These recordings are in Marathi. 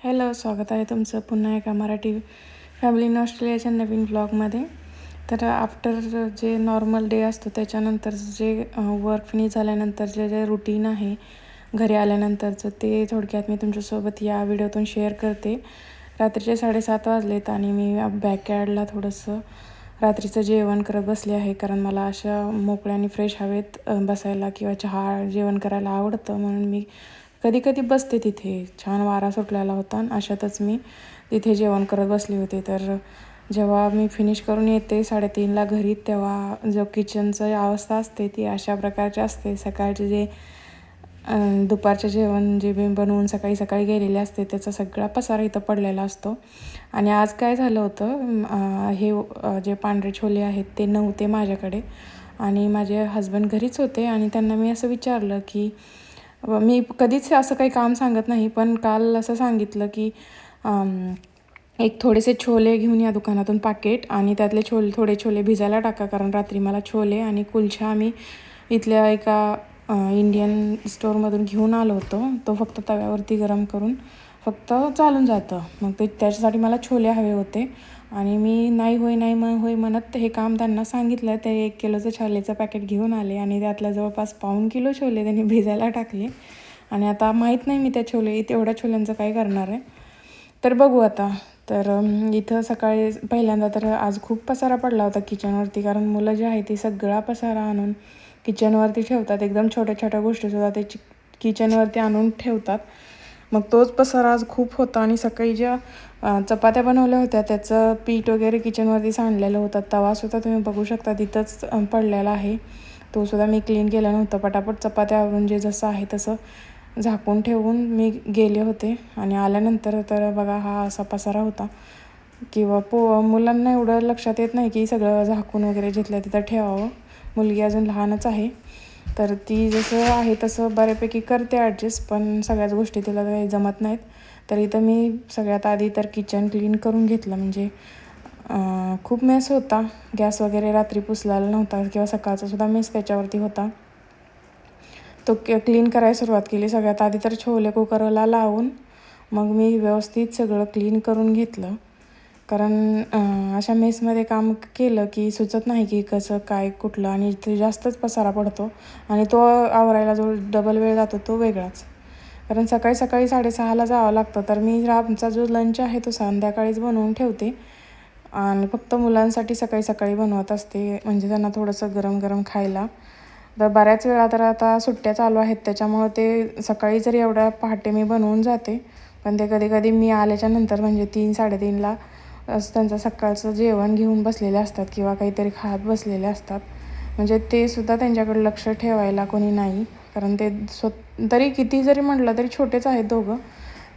हॅलो स्वागत आहे तुमचं पुन्हा एका मराठी फॅमिली इन ऑस्ट्रेलियाच्या नवीन ब्लॉगमध्ये तर आफ्टर जे नॉर्मल डे असतो त्याच्यानंतर जे वर्क फिनिश झाल्यानंतरचे जे रुटीन आहे घरी आल्यानंतरचं ते थोडक्यात मी तुमच्यासोबत या व्हिडिओतून शेअर करते. रात्रीचे साडेसात वाजलेत आणि मी बॅकयार्डला थोडंसं रात्रीचं जेवण करत बसले आहे कारण मला अशा मोकळ्या आणि फ्रेश हवेत बसायला किंवा चहा जेवण करायला आवडतं म्हणून मी कधी कधी बसते तिथे. छान वारा सुटलेला होता आणि अशातच मी तिथे जेवण करत बसले होते. तर जेव्हा मी फिनिश करून येते साडेतीनला घरी तेव्हा जो किचनचं अवस्था असते ती अशा प्रकारची असते. सकाळचे जे दुपारचे जेवण जे मी बनवून सकाळी सकाळी गेलेले असते त्याचा सगळा पसारा इथं पडलेला असतो. आणि आज काय झालं होतं हे जे पांढरे छोले आहेत ते नव्हते माझ्याकडे. आणि माझे हजबंड घरीच होते आणि त्यांना मी असं विचारलं की मी कधीच असं काही काम सांगत नाही पण काल असं सांगितलं की एक थोडेसे छोले घेऊन या दुकानातून पाकेट आणि त्यातले छोले थोडे छोले भिजायला टाका कारण रात्री मला छोले आणि कुलछा आम्ही इथल्या एका इंडियन स्टोअरमधून घेऊन आलो होतो. तो फक्त तव्यावरती गरम करून फक्त चालून जातं. मग ते त्याच्यासाठी मला छोले हवे होते. आणि मी नाही होय नाही मग होय म्हणत हे काम त्यांना सांगितलं. ते एक किलोचं छोलेचं पॅकेट घेऊन आले आणि त्यातल्या जवळपास पाऊन किलो छोले त्यांनी भिजायला टाकले. आणि आता माहीत नाही मी त्या छोले तेवढ्या छोल्यांचं काय करणार आहे. तर बघू आता. तर इथं सकाळी पहिल्यांदा तर आज खूप पसारा पडला होता किचनवरती कारण मुलं जे आहे ती सगळा पसारा आणून किचनवरती ठेवतात. एकदम छोट्या छोट्या गोष्टीसुद्धा ते किचनवरती आणून ठेवतात. मग तोच पसारा आज खूप होता. आणि सकाळी ज्या चपात्या बनवल्या होत्या. त्याचं पीठ वगैरे किचनवरती सांडलेलं होतं. तवासुद्धा तुम्ही बघू शकता तिथंच पडलेला आहे. तो सुद्धा मी क्लीन केला नव्हतं. पटापट चपात्यावरून जे जसं आहे तसं झाकून ठेवून मी गेले होते. आणि आल्यानंतर तर बघा हा असा पसारा होता. किंवा पो मुलांना एवढं लक्षात येत नाही की सगळं झाकून वगैरे जिथल्या तिथं ठेवावं. मुलगी अजून लहानच आहे. तर ती जसं आहे तसं बऱ्यापैकी करते ॲडजस्ट पण सगळ्याच गोष्टी तिला काही जमत नाहीत. तर इथं मी सगळ्यात आधी तर किचन क्लीन करून घेतलं. म्हणजे खूप मेस होता. गॅस वगैरे रात्री पुसलेला नव्हता किंवा सकाळचा सुद्धा मेस त्याच्यावरती होता. तो क्लीन करायला सुरुवात केली. सगळ्यात आधी तर छोले कुकरला लावून मग मी व्यवस्थित सगळं क्लीन करून घेतलं. कारण अशा मेसमध्ये काम केलं की सुचत नाही की कसं काय कुठलं आणि ते जास्तच पसारा पडतो आणि तो आवरायला जो डबल वेळ जातो तो वेगळाच. कारण सकाळी सकाळी साडेसहाला जावं लागतं तर मी आमचा जो लंच आहे तो संध्याकाळीच बनवून ठेवते. आणि फक्त मुलांसाठी सकाळी सकाळी बनवत असते म्हणजे त्यांना थोडंसं गरम गरम खायला. तर बऱ्याच वेळा तर आता सुट्ट्या चालू आहेत त्याच्यामुळं ते सकाळी जरी एवढ्या पहाटे मी बनवून जाते पण ते कधी कधी मी आल्याच्यानंतर म्हणजे तीन साडेतीनला त्यांचं सकाळचं जेवण घेऊन बसलेले असतात किंवा काहीतरी खात बसलेले असतात. म्हणजे ते सुद्धा त्यांच्याकडे लक्ष ठेवायला कोणी नाही. कारण ते स्व तरी किती जरी म्हटलं तरी छोटेच आहेत दोघं.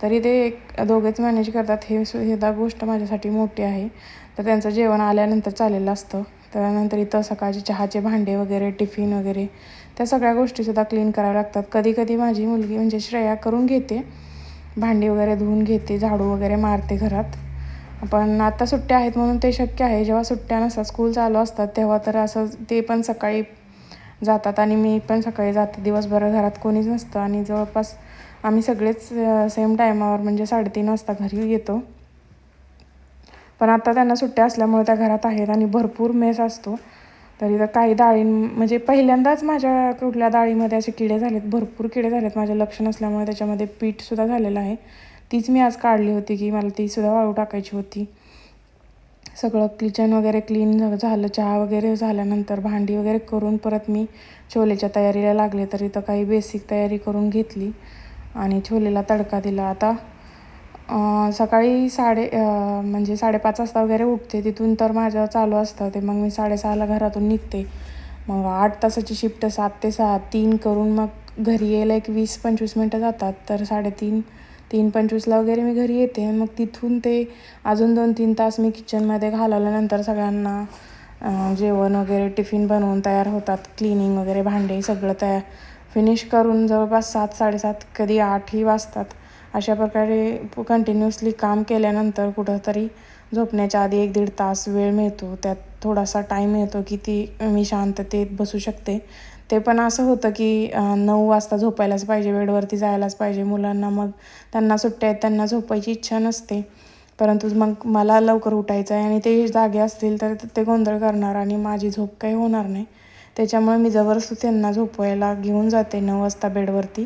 तरी ते एक दोघेच मॅनेज करतात. हे सुद्धा गोष्ट माझ्यासाठी मोठी आहे. तर त्यांचं जेवण आल्यानंतर चाललेलं असतं. त्यानंतर इथं सकाळचे चहाचे भांडे वगैरे टिफिन वगैरे त्या सगळ्या गोष्टीसुद्धा क्लीन कराव्या लागतात. कधी कधी माझी मुलगी म्हणजे श्रेया करून घेते. भांडी वगैरे धुवून घेते झाडू वगैरे मारते घरात. पण आता सुट्ट्या आहेत म्हणून ते शक्य आहे. जेव्हा सुट्ट्या नसतात स्कूल चालू असतात तेव्हा तर असं ते पण सकाळी जातात आणि मी पण सकाळी जाते. दिवसभर घरात कोणीच नसतं आणि जवळपास आम्ही सगळेच सेम टायमावर म्हणजे साडेतीन वाजता घरी येतो. पण आता त्यांना सुट्ट्या असल्यामुळे त्या घरात आहेत आणि भरपूर मेस असतो. तरी तर काही डाळी म्हणजे पहिल्यांदाच माझ्या कुठल्या डाळीमध्ये असे किडे झालेत भरपूर किडे झालेत. माझ्या लक्ष नसल्यामुळे त्याच्यामध्ये पीठसुद्धा झालेलं आहे. तीच मी आज काढली होती की मला तीसुद्धा वाळू टाकायची होती. सगळं किचन वगैरे क्लीन झालं. चहा वगैरे झाल्यानंतर भांडी वगैरे करून परत मी छोलेच्या तयारीला लागले तर इथं काही बेसिक तयारी करून घेतली आणि छोलेला तडका दिला. आता सकाळी साडे म्हणजे साडेपाच वाजता वगैरे उठते. तिथून तर माझं चालू असतं ते. मग मी साडेसहाला घरातून निघते. मग आठ तासाची शिफ्ट सात ते सहा तीन करून मग घरी यायला एक वीस पंचवीस मिनटं जातात. तर साडेतीन तीन पंचवीसला वगैरे मी घरी येते. मग तिथून ते अजून दोन तीन तास मी किचनमध्ये घालवल्यानंतर सगळ्यांना जेवण वगैरे टिफिन बनवून तयार होतात. क्लिनिंग वगैरे भांडे सगळं तयार. फिनिश करून जवळपास सात साडेसात कधी आठही वाजतात. अशा प्रकारे कंटिन्युअसली काम केल्यानंतर कुठंतरी झोपण्याच्या आधी एक दीड तास वेळ मिळतो. त्यात थोडासा टाईम मिळतो की ती मी शांततेत बसू शकते. ते पण असं होतं की नऊ वाजता झोपायलाच पाहिजे बेडवरती जायलाच पाहिजे मुलांना. मग त्यांना सुट्ट्या आहेत त्यांना झोपायची इच्छा नसते. परंतु मग मला लवकर उठायचं आहे आणि ते जागे असतील तर ते गोंधळ करणार आणि माझी झोप काही होणार नाही. त्याच्यामुळे मी जबरदस्त त्यांना झोपवायला घेऊन जाते नऊ वाजता बेडवरती.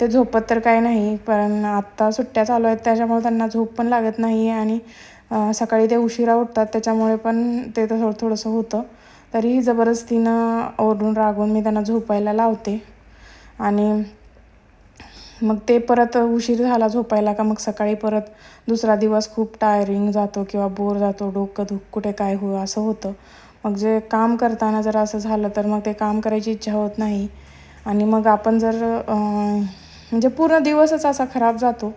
ते झोपत तर काही नाही पण आत्ता सुट्ट्या चालू आहेत त्याच्यामुळे त्यांना झोप पण लागत नाही आणि सकाळी ते उशिरा उठतात त्याच्यामुळे पण ते तर थोडंसं होतं. तरीही जबरदस्तीनं ओरडून रागवून मी त्यांना झोपायला लावते. आणि मग ते परत उशीर झाला झोपायला का मग सकाळी परत दुसरा दिवस खूप टायरिंग जातो किंवा बोर जातो डोकं दुख कुठे काय हो असं होतं. मग जे काम करताना जर असं झालं तर मग ते काम करायची इच्छा होत नाही. आणि मग आपण जर म्हणजे पूर्ण दिवसच असा खराब जातो.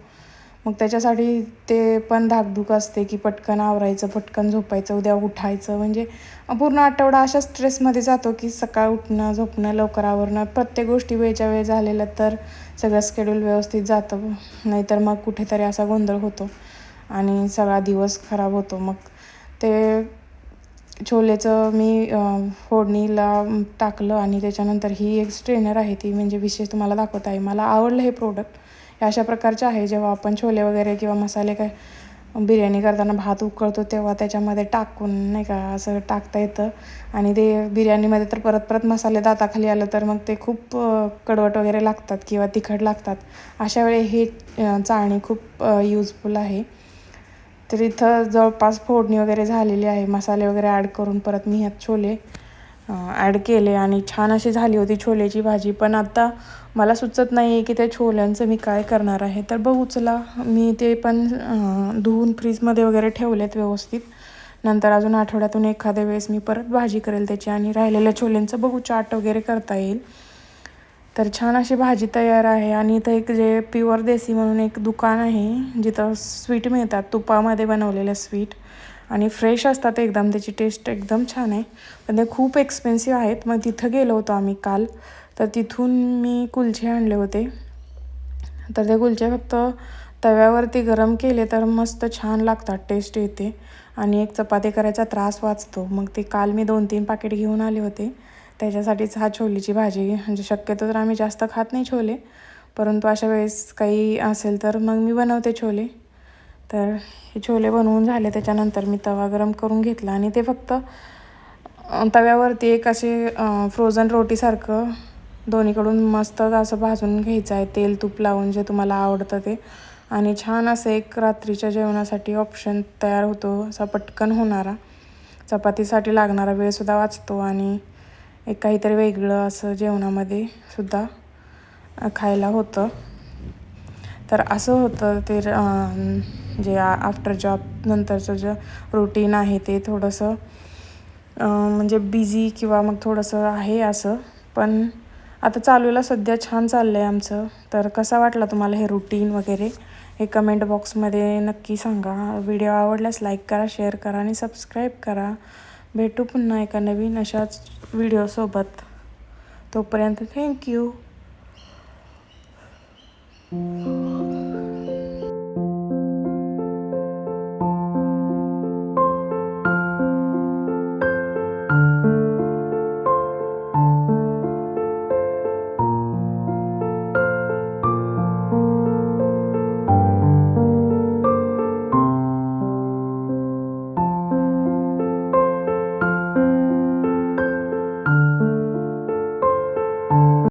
मग त्याच्यासाठी ते पण धाकधूक असते की पटकन आवरायचं पटकन झोपायचं उद्या उठायचं. म्हणजे पूर्ण आठवडा अशा स्ट्रेसमध्ये जातो की सकाळ उठणं झोपणं लवकर आवरणं प्रत्येक गोष्टी वेळच्या वेळ झालेल्या तर सगळं स्केड्यूल व्यवस्थित जातं. नाहीतर मग कुठेतरी असा गोंधळ होतो आणि सगळा दिवस खराब होतो. मग ते छोलेचं मी फोडणीला टाकलं आणि त्याच्यानंतर ही एक स्ट्रेनर आहे ती म्हणजे विशेष तुम्हाला दाखवत आहे. मला आवडलं हे प्रोडक्ट अशा प्रकारचे आहे. जेव्हा आपण छोले वगैरे किंवा मसाले काय बिर्याणी करताना भात उकळतो तेव्हा त्याच्यामध्ये टाकून नाही का असं टाकता येतं. आणि ते बिर्याणीमध्ये तर परत परत मसाले दाताखाली आलं तर मग ते खूप कडवट वगैरे लागतात किंवा तिखट लागतात. अशा वेळी हे चाळणी खूप यूजफुल आहे. तर इथं जवळपास फोडणी वगैरे झालेली आहे. मसाले वगैरे ॲड करून परत मी ह्यात छोले ॲड केले आणि छान अशी झाली होती छोलेची भाजी. पण आता मला सुचत नाही आहे की त्या छोल्यांचं मी काय करणार आहे. तर बघू चला. मी ते पण धुवून फ्रीजमध्ये वगैरे ठेवलेत व्यवस्थित. नंतर अजून आठवड्यातून एखाद्या वेळेस मी परत भाजी करेल त्याची आणि राहिलेल्या छोल्यांचं बघू चाट वगैरे करता येईल. तर छान अशी भाजी तयार आहे आणि इथं एक जे प्युअर देसी म्हणून एक दुकान आहे जिथं स्वीट मिळतात. तुपामध्ये बनवलेलं स्वीट. आणि फ्रेश असतात एकदम त्याची टेस्ट एकदम छान आहे. पण ते खूप एक्सपेन्सिव्ह आहेत. मग तिथं गेलो होतो आम्ही काल. तर तिथून मी कुलचे आणले होते. तर ते कुलचे फक्त तव्यावरती गरम केले तर मस्त छान लागतात टेस्ट येते. आणि एक चपाती करायचा त्रास वाचतो. मग ते काल मी दोन तीन पाकिट घेऊन आले होते. त्याच्यासाठीच हा छोलीची भाजी म्हणजे शक्यतो तर आम्ही जास्त खात नाही छोले. परंतु अशा वेळेस काही असेल तर मग मी बनवते छोले. तर हे छोले बनवून झाले. त्याच्यानंतर मी तवा गरम करून घेतला. आणि ते फक्त तव्यावरती एक असे फ्रोझन रोटीसारखं दोन्हीकडून मस्त असं भाजून घ्यायचं आहे. तेल तूप लावून जे तुम्हाला आवडतं ते. आणि छान असं एक रात्रीच्या जेवणासाठी ऑप्शन तयार होतो. असा पटकन होणारा. चपातीसाठी लागणारा वेळसुद्धा वाचतो आणि एक काहीतरी वेगळं असं जेवणामध्ये सुद्धा खायला होतं. तर असं होतं ते जे आफ्टर जॉब नंतरचं जे रुटीन आहे ते थोडंसं म्हणजे बिझी किंवा मग थोडंसं आहे असं. पण आता चालूला सध्या छान चाललं आहे आमचं. तर कसा वाटला तुम्हाला हे रुटीन वगैरे? हे कमेंट बॉक्समध्ये नक्की सांगा. व्हिडिओ आवडल्यास लाईक करा शेअर करा आणि सबस्क्राईब करा. भेटू पुन्हा एका नवीन अशाच व्हिडिओसोबत तोपर्यंत थँक्यू